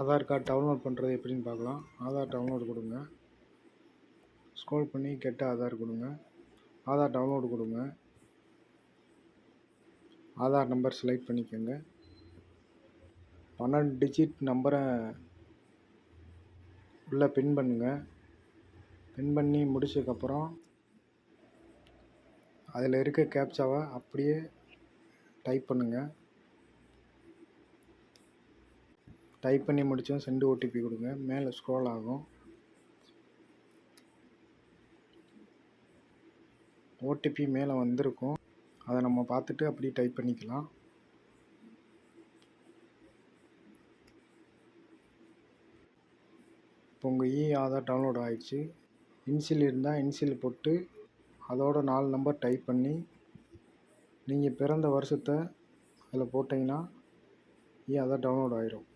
Aadhaar card download பண்ணுறது எப்படின்னு பார்க்கலாம். ஆதார் டவுன்லோடு கொடுங்க. ஸ்க்ரோல் பண்ணி கெட்ட ஆதார் கொடுங்க. ஆதார் டவுன்லோடு கொடுங்க. ஆதார் நம்பர் செலக்ட் பண்ணிக்கோங்க. பன்னெண்டு டிஜிட் நம்பரை உள்ளே பின் பண்ணுங்கள் பின் பண்ணி முடிச்சதுக்கப்புறம் அதில் இருக்க கேப்சாவை அப்படியே டைப் பண்ணுங்கள் டைப் பண்ணி முடித்தோம் சென்ட் ஓடிபி கொடுங்க. மேலே ஸ்க்ரோல் ஆகும். ஓடிபி மேலே வந்திருக்கும். அதை நம்ம பார்த்துட்டு அப்படியே டைப் பண்ணிக்கலாம். இப்போ உங்கள் இ e ஆதார் டவுன்லோட் ஆகிடுச்சு இன்சில் இருந்தால் இன்சில் போட்டு அதோட நாலு நம்பர் டைப் பண்ணி நீங்கள் பிறந்த வருஷத்தை அதில் போட்டிங்கன்னா இ e ஆதார் டவுன்லோட் ஆயிரும்.